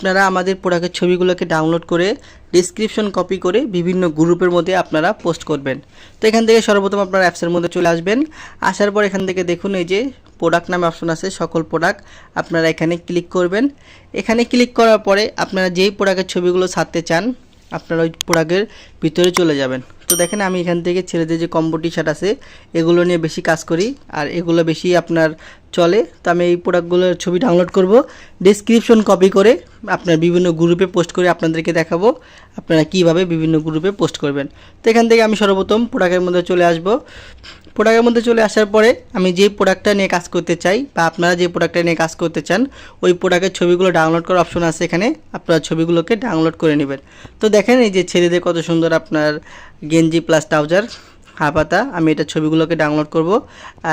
আপনারা আমাদের প্রোডাক্টের ছবিগুলোকে ডাউনলোড করে ডিসক্রিপশন কপি করে বিভিন্ন গ্রুপের মধ্যে আপনারা পোস্ট করবেন। তো এখান থেকে সর্বপ্রথম আপনার অ্যাপসের মধ্যে চলে আসবেন। আসার পর এখান থেকে দেখুন এই যে প্রোডাক্ট নামে অপশন আছে, সকল প্রোডাক্ট আপনারা এখানে ক্লিক করবেন। এখানে ক্লিক করার পরে আপনারা যেই প্রোডাক্টের ছবিগুলো ছাড়তে চান, আপনারা ওই প্রোডাক্টের ভিতরে চলে যাবেন। তো দেখেন আমি এখান থেকে ছেলেদের যে কম্বো টি শার্ট আছে, এগুলো নিয়ে বেশি কাজ করি, আর এগুলো বেশি আপনার চলে। তো আমি এই প্রোডাক্টগুলোর ছবি ডাউনলোড করব। ডিসক্রিপশন কপি করে আপনার বিভিন্ন গ্রুপে পোস্ট করে আপনাদেরকে দেখাবো, আপনারা কীভাবে বিভিন্ন গ্রুপে পোস্ট করবেন। তো এখান থেকে আমি সর্বপ্রথম প্রোডাক্টের মধ্যে চলে আসব। প্রোডাক্টের মধ্যে চলে আসার পরে আমি যে প্রোডাক্টটা নিয়ে কাজ করতে চাই, বা আপনারা যে প্রোডাক্টটা নিয়ে কাজ করতে চান, ওই প্রোডাক্টের ছবিগুলো ডাউনলোড করার অপশন আছে এখানে। আপনারা ছবিগুলোকে ডাউনলোড করে নেবেন। তো দেখেন এই যে ছেলেদের কত সুন্দর আপনার গেঞ্জি প্লাস ট্রাউজার হাফাতা আমি এটা ছবিগুলোকে ডাউনলোড করব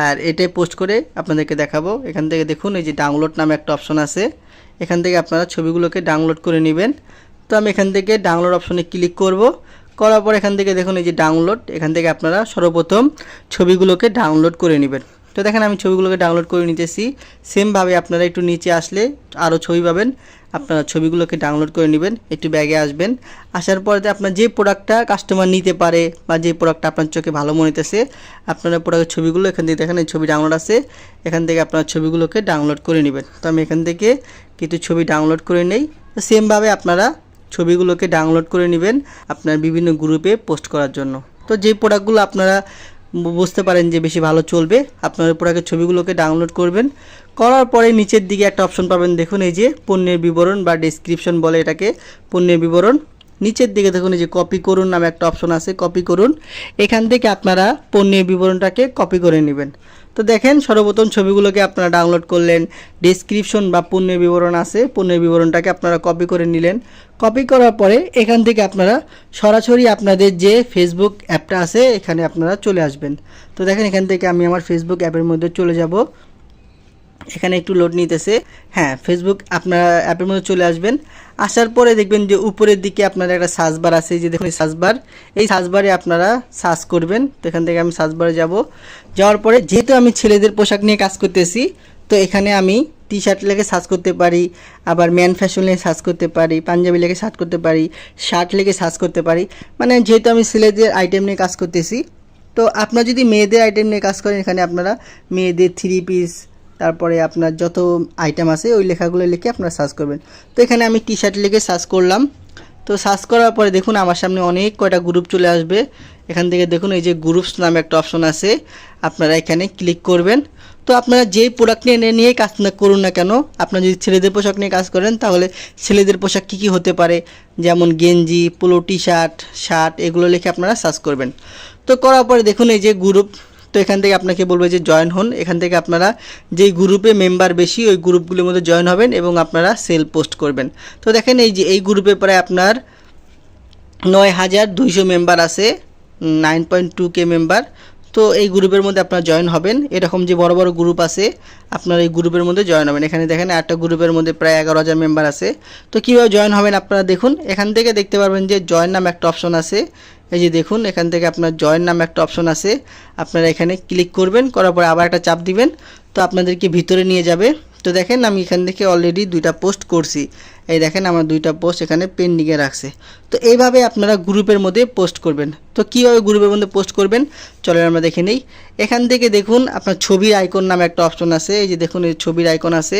আর এটাই পোস্ট করে আপনাদেরকে দেখাবো। এখান থেকে দেখুন, এই যে ডাউনলোড নামে একটা অপশন আছে। এখান থেকে আপনারা ছবিগুলোকে ডাউনলোড করে নেবেন। তো আমি এখান থেকে ডাউনলোড অপশনে ক্লিক করব। করার পর এখান থেকে দেখুন, এই যে ডাউনলোড এখান থেকে আপনারা সর্বপ্রথম ছবিগুলোকে ডাউনলোড করে নেবেন। তো দেখেন আমি ছবিগুলোকে ডাউনলোড করে নিতেছি। সেমভাবে আপনারা একটু নিচে আসলে আরও ছবি পাবেন। আপনারা ছবিগুলোকে ডাউনলোড করে নেবেন, একটু ব্যাগে আসবেন। আসার পরে আপনার যে প্রোডাক্টটা কাস্টমার নিতে পারে বা যে প্রোডাক্টটা আপনার চোখে ভালো মনে হইতেছে আপনারা প্রোডাক্টের ছবিগুলো এখান থেকে দেখেন, এই ছবি ডাউনলোড আছে। এখান থেকে আপনার ছবিগুলোকে ডাউনলোড করে নেবেন। তো আমি এখান থেকে কিছু ছবি ডাউনলোড করে নেই। তো সেমভাবে আপনারা ছবিগুলোকে ডাউনলোড করে নেবেন আপনার বিভিন্ন গ্রুপে পোস্ট করার জন্য। তো যে প্রোডাক্টগুলো আপনারা বুঝতে পারেন যে বেশি ভালো চলবে। আপনার উপর আগে ছবিগুলোকে ডাউনলোড করবেন। করার পরে নিচের দিকে একটা অপশন পাবেন, দেখুন এই যে পণ্যের বিবরণ বা ডেসক্রিপশন বলে এটাকে, পণ্যের বিবরণ। নিচের দিকে দেখুন এই যে কপি করুন নামে একটা অপশন আছে কপি করুন। এখান থেকে আপনারা পণ্যের বিবরণটাকে কপি করে নেবেন। তো দেখেন সর্বপ্রথম ছবিগুলোকে আপনারা ডাউনলোড করলেন। ডিসক্রিপশন বা পণ্যের বিবরণ আছে। পণ্যের বিবরণটাকে আপনারা কপি করে নিলেন। কপি করার পরে এখান থেকে আপনারা সরাসরি আপনাদের যে ফেসবুক অ্যাপটা আছে, এখানে আপনারা চলে আসবেন। তো দেখেন এখান থেকে আমি আমার ফেসবুক অ্যাপের মধ্যে চলে যাব। এখানে একটু লোড নিতেছে। হ্যাঁ ফেসবুক আপনার অ্যাপের মধ্যে চলে আসবেন। আসার পরে দেখবেন যে উপরের দিকে আপনার একটা সার্চ বার আছে, এই যে দেখুন সার্চ বার এই সার্চ বারে আপনারা সার্চ করবেন। তো এখান থেকে আমি সার্চ বারে যাব। যাওয়ার পরে যেহেতু আমি ছেলেদের পোশাক নিয়ে কাজ করতেছি, তো এখানে আমি টি শার্ট লেগে সার্চ করতে পারি, আবার ম্যান ফ্যাশন লেগে সার্চ করতে পারি, পাঞ্জাবি লেগে সার্চ করতে পারি শার্ট লেগে সার্চ করতে পারি। মানে যেহেতু আমি ছেলেদের আইটেম নিয়ে কাজ করতেছি, তো আপনারা যদি মেয়েদের আইটেম নিয়ে কাজ করেন, এখানে আপনারা মেয়েদের থ্রি পিস তারপরে আপনার যত আইটেম আছে, ওই লেখাগুলো লিখে আপনারা সার্চ করবেন। তো এখানে আমি টি শার্ট লিখে সার্চ করলাম। তো সার্চ করার পরে দেখুন, আমার সামনে অনেক কয়টা গ্রুপ চলে আসবে। এখান থেকে দেখুন, এই যে গ্রুপস নামে একটা অপশন আছে। আপনারা এখানে ক্লিক করবেন। তো আপনারা যেই প্রোডাক্ট নিয়ে নিয়ে কাজ না করুন না কেন, আপনারা যদি ছেলেদের পোশাক নিয়ে কাজ করেন, তাহলে ছেলেদের পোশাক কী কী হতে পারে? যেমন গেঞ্জি পোলো টি শার্ট শার্ট এগুলো লিখে আপনারা সার্চ করবেন। তো করার পরে দেখুন, এই যে গ্রুপ এখান থেকে আপনাকে বলবে যে জয়েন হন। এখান থেকে আপনারা যেই গ্রুপে মেম্বার বেশি, ওই গ্রুপগুলির মধ্যে জয়েন হবেন এবং আপনারা সেল পোস্ট করবেন। তো দেখেন এই যে, এই গ্রুপে প্রায় আপনার নয় হাজার দুইশো মেম্বার আছে nine point two K member তো এই গ্রুপের মধ্যে আপনারা জয়েন হবেন। এরকম যে বড় বড় গ্রুপ আছে, আপনারা এই গ্রুপের মধ্যে জয়েন হবেন। এখানে দেখেন একটা গ্রুপের মধ্যে প্রায় এগারো হাজার মেম্বার আছে। তো কীভাবে জয়েন হবেন আপনারা দেখুন। এখান থেকে দেখতে পারবেন যে জয়েন নাম একটা অপশন আছে। এই যে দেখুন, এখান থেকে আপনার জয়েন নাম একটা অপশন আছে। আপনারা এখানে ক্লিক করবেন, করার পরে আবার একটা চাপ দিবেন। তো আপনাদেরকে ভিতরে নিয়ে যাবে। তো দেখেন আমি এখান থেকে অলরেডি দুইটা পোস্ট করছি। এই দেখেন আমার দুইটা পোস্ট এখানে পেন্ডিংয়ে রাখছে। তো এইভাবে আপনারা গ্রুপের মধ্যে পোস্ট করবেন। তো কীভাবে গ্রুপের মধ্যে পোস্ট করবেন? চলেন আমরা দেখে নেই। এখান থেকে দেখুন আপনার ছবির আইকন নামে একটা অপশন আছে। এই যে দেখুন, এই ছবির আইকন আছে।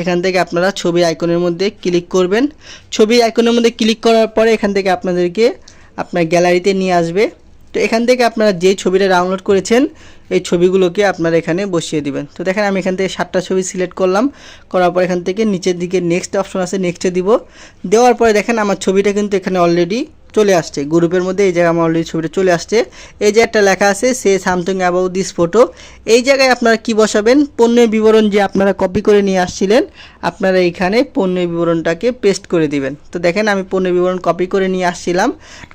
এখান থেকে আপনারা ছবি আইকনের মধ্যে ক্লিক করবেন। ছবি আইকনের মধ্যে ক্লিক করার পরে এখান থেকে আপনাদেরকে আপনার গ্যালারিতে নিয়ে আসবে। তো এখান থেকে আপনারা যে ছবিটা ডাউনলোড করেছেন, এই ছবিগুলোকে আপনারা এখানে বসিয়ে দিবেন। তো দেখেন আমি এখান থেকে সাতটা ছবি সিলেক্ট করলাম। করার পর এখান থেকে নিচের দিকে নেক্সট অপশন আছে নেক্সটে দিব। দেওয়ার পরে দেখেন আমার ছবিটা কিন্তু এখানে অলরেডি চলে আসছে। গ্রুপের মধ্যে এই জায়গায় আমার অলরেডি ছবিটা চলে আসছে। এই যে একটা লেখা আছে say something about this photo এই জায়গায় আপনারা কি বসাবেন? পণ্যের বিবরণ যে আপনারা কপি করে নিয়ে আসছিলেন, আপনারা এইখানে পণ্যের বিবরণটাকে পেস্ট করে দিবেন। তো দেখেন, আমি পণ্যের বিবরণ কপি করে নিয়ে আসছিলাম।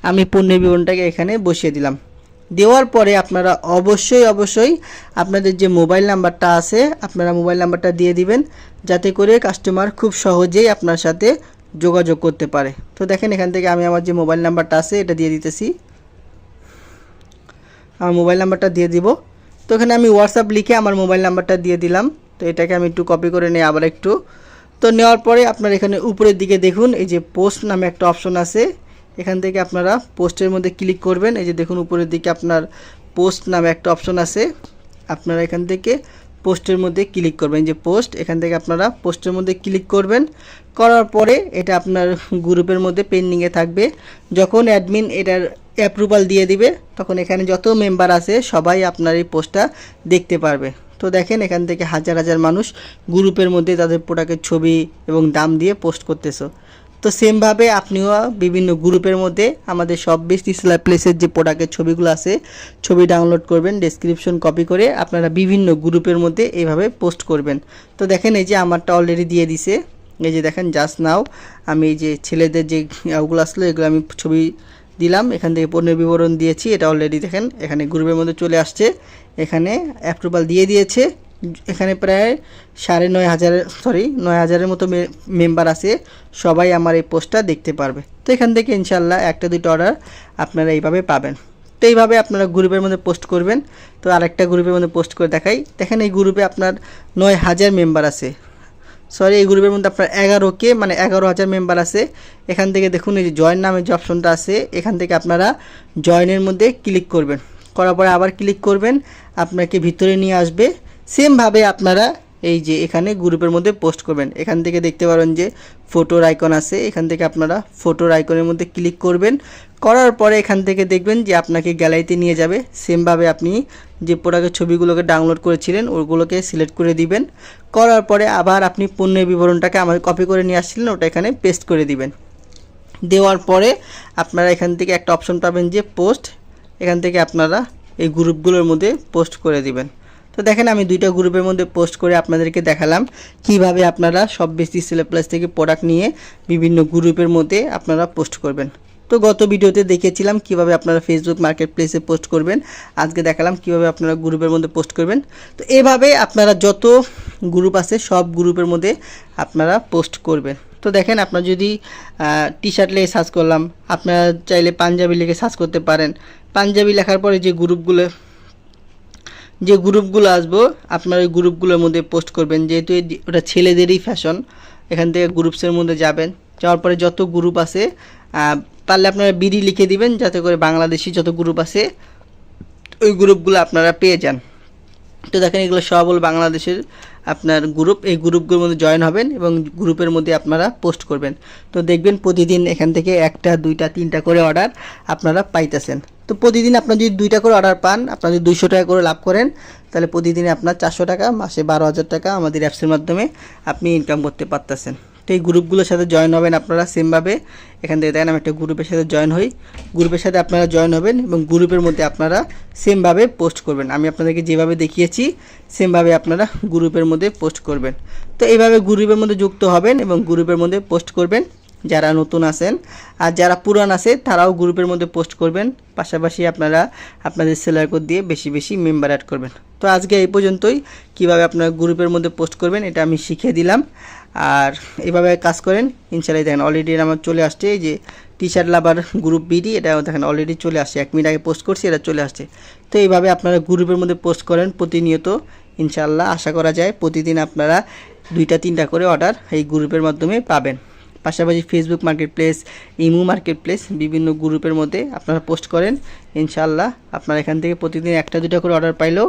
আমি পণ্যের বিবরণটাকে এখানে বসিয়ে দিলাম। দেওয়ার পরে আপনারা অবশ্যই অবশ্যই আপনাদের যে মোবাইল নাম্বারটা আছে, আপনারা মোবাইল নাম্বারটা দিয়ে দিবেন। যাতে করে কাস্টমার খুব সহজেই আপনার সাথে যোগাযোগ করতে পারে। তো দেখেন এখান থেকে আমি আমার যে মোবাইল নাম্বারটা আছে, এটা দিয়ে দিতেছি। আমার মোবাইল নাম্বারটা দিয়ে দিব। তো এখানে আমি হোয়াটসঅ্যাপ লিখে আমার মোবাইল নাম্বারটা দিয়ে দিলাম। তো এটাকে আমি একটু কপি করে নিই আবার একটু। তো নেওয়ার পরে আপনার এখানে উপরের দিকে দেখুন, এই যে পোস্ট নামে একটা অপশন আছে। এখান থেকে আপনারা পোস্টের মধ্যে ক্লিক করবেন। এই যে দেখুন উপরের দিকে আপনার পোস্ট নামে একটা অপশন আছে। আপনারা এখান থেকে পোস্টের মধ্যে ক্লিক করবেন। যে পোস্ট, এখান থেকে আপনারা পোস্টের মধ্যে ক্লিক করবেন। করার পরে এটা আপনার গ্রুপের মধ্যে পেন্ডিংয়ে থাকবে। যখন অ্যাডমিন এটার অ্যাপ্রুভাল দিয়ে দিবে, তখন এখানে যত মেম্বার আছে সবাই আপনার এই পোস্টটা দেখতে পারবে। তো দেখেন এখান থেকে হাজার হাজার মানুষ গ্রুপের মধ্যে তাদের প্রোডাক্টের ছবি এবং দাম দিয়ে পোস্ট করতেছো। তো সেমভাবে আপনিও বিভিন্ন গ্রুপের মধ্যে আমাদের সব বেস্ট ইসলাম প্লেসের যে প্রোডাক্টের ছবিগুলো আছে, ছবি ডাউনলোড করবেন ডেসক্রিপশন কপি করে আপনারা বিভিন্ন গ্রুপের মধ্যে এইভাবে পোস্ট করবেন। তো দেখেন এই যে আমারটা অলরেডি দিয়ে দিছে। এই যে দেখেন জাস্ট নাও আমি এই যে ছেলেদের যে ওগুলো আসলো, এগুলো আমি ছবি দিলাম। এখান থেকে পণ্যের বিবরণ দিয়েছি। এটা অলরেডি দেখেন, এখানে গ্রুপের মধ্যে চলে আসছে। এখানে অ্যাপ্রুভাল দিয়ে দিয়েছে। এখানে প্রায় সাড়ে নয় হাজার সরি নয় হাজারের মতো মেম্বার আছে। সবাই আমার এই পোস্টটা দেখতে পারবে। তো এখান থেকে ইনশাল্লাহ একটা দুটো অর্ডার আপনারা এইভাবে পাবেন। তো এইভাবে আপনারা গ্রুপের মধ্যে পোস্ট করবেন। তো আরেকটা গ্রুপের মধ্যে পোস্ট করে দেখাই। দেখেন এই গ্রুপে আপনার নয় হাজার মেম্বার আছে। সরি এই গ্রুপের মধ্যে আপনার এগারো কে মানে এগারো হাজার মেম্বার আছে। এখান থেকে দেখুন এই যে জয়েন নামে যে অপশনটা আছে, এখান থেকে আপনারা জয়েনের মধ্যে ক্লিক করবেন। করার পরে আবার ক্লিক করবেন। আপনাকে ভিতরে নিয়ে আসবে। সেমভাবে আপনারা এই যে এখানে গ্রুপের মধ্যে পোস্ট করবেন। এখান থেকে দেখতে পারেন যে ফটোর আইকন আছে। এখান থেকে আপনারা ফটোর আইকনের মধ্যে ক্লিক করবেন। করার পরে এখান থেকে দেখবেন যে আপনাকে গ্যালারিতে নিয়ে যাবে। সেমভাবে আপনি যে প্রোডাক্টের ছবিগুলোকে ডাউনলোড করেছিলেন, ওগুলোকে সিলেক্ট করে দিবেন। করার পরে আবার আপনি পণ্যের বিবরণটাকে আমাদের কপি করে নিয়ে আসছিলেন, ওটা এখানে পেস্ট করে দিবেন। দেওয়ার পরে আপনারা এখান থেকে একটা অপশন পাবেন যে পোস্ট এখান থেকে আপনারা এই গ্রুপগুলোর মধ্যে পোস্ট করে দিবেন। তো দেখেন আমি দুইটা গ্রুপের মধ্যে পোস্ট করে আপনাদেরকে দেখালাম কীভাবে আপনারা সব বেশি সেলে প্লাস থেকে প্রোডাক্ট নিয়ে বিভিন্ন গ্রুপের মধ্যে আপনারা পোস্ট করবেন। তো গত ভিডিওতে দেখিয়েছিলাম কীভাবে আপনারা ফেসবুক মার্কেট প্লেসে পোস্ট করবেন। আজকে দেখালাম কীভাবে আপনারা গ্রুপের মধ্যে পোস্ট করবেন। তো এভাবে আপনারা যত গ্রুপ আছে, সব গ্রুপের মধ্যে আপনারা পোস্ট করবেন। তো দেখেন আপনার যদি টি শার্ট লেগে সার্চ করলাম, আপনারা চাইলে পাঞ্জাবি লেগে সার্চ করতে পারেন। পাঞ্জাবি লেখার পরে যে গ্রুপগুলো যে গ্রুপগুলো আসব, আপনার ওই গ্রুপগুলোর মধ্যে পোস্ট করবেন। যেহেতু ওটা ছেলেদেরই ফ্যাশন এখান থেকে গ্রুপসের মধ্যে যাবেন। যাওয়ার পরে যত গ্রুপ আছে তাহলে পারলে আপনারা বিডি লিখে দিবেন, যাতে করে বাংলাদেশি যত গ্রুপ আছে, ওই গ্রুপগুলো আপনারা পেয়ে যান। তো দেখেন এগুলো সব হল বাংলাদেশের আপনার গ্রুপ এই গ্রুপগুলোর মধ্যে জয়েন হবেন এবং গ্রুপের মধ্যে আপনারা পোস্ট করবেন। তো দেখবেন প্রতিদিন এখান থেকে একটা, দুইটা, তিনটা করে অর্ডার আপনারা পাইতেছেন। তো প্রতিদিন আপনার যদি দুইটা করে অর্ডার পান, আপনার যদি দুইশো টাকা করে লাভ করেন, তাহলে প্রতিদিনে আপনার চারশো টাকা, মাসে বারো হাজার টাকা আমাদের অ্যাপসের মাধ্যমে আপনি ইনকাম করতে পারতেছেন। তো এই গ্রুপগুলোর সাথে জয়েন হবেন আপনারা সেমভাবে। এখান থেকে দেখেন আমি একটা গ্রুপের সাথে জয়েন হই। গ্রুপের সাথে আপনারা জয়েন হবেন এবং গ্রুপের মধ্যে আপনারা সেমভাবে পোস্ট করবেন। আমি আপনাদেরকে যেভাবে দেখিয়েছি, সেমভাবে আপনারা গ্রুপের মধ্যে পোস্ট করবেন। তো এইভাবে গ্রুপের মধ্যে যুক্ত হবেন এবং গ্রুপের মধ্যে পোস্ট করবেন। যারা নতুন আছেন আর যারা পুরান আছে, তারাও গ্রুপের মধ্যে পোস্ট করবেন। পাশাপাশি আপনারা আপনাদের সেলার কোড দিয়ে বেশি বেশি মেম্বার অ্যাড করবেন। তো আজকে এই পর্যন্তই। কীভাবে আপনারা গ্রুপের মধ্যে পোস্ট করবেন, এটা আমি শিখিয়ে দিলাম। আর এইভাবে কাজ করেন ইনশাল্লাহ দেখেন অলরেডি আমার চলে আসছে এই যে T shirt lover group BD এটা দেখেন অলরেডি চলে আসছে। এক মিনিট আগে পোস্ট করছি, এটা চলে আসছে। তো এইভাবে আপনারা গ্রুপের মধ্যে পোস্ট করেন প্রতিনিয়ত ইনশাল্লাহ আশা করা যায় প্রতিদিন আপনারা দুইটা, তিনটা করে অর্ডার এই গ্রুপের মাধ্যমে পাবেন। পাশাপাশি ফেসবুক মার্কেট প্লেস ইমু মার্কেট প্লেস বিভিন্ন গ্রুপের মধ্যে আপনারা পোস্ট করেন। ইনশাল্লাহ আপনারা এখান থেকে প্রতিদিন একটা দুটো করে অর্ডার পাইলেও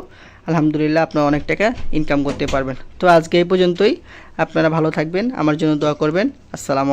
আলহামদুলিল্লাহ আপনারা অনেক টাকা ইনকাম করতে পারবেন। তো আজকে এই পর্যন্তই। আপনারা ভালো থাকবেন। আমার জন্য দোয়া করবেন। আসসালামু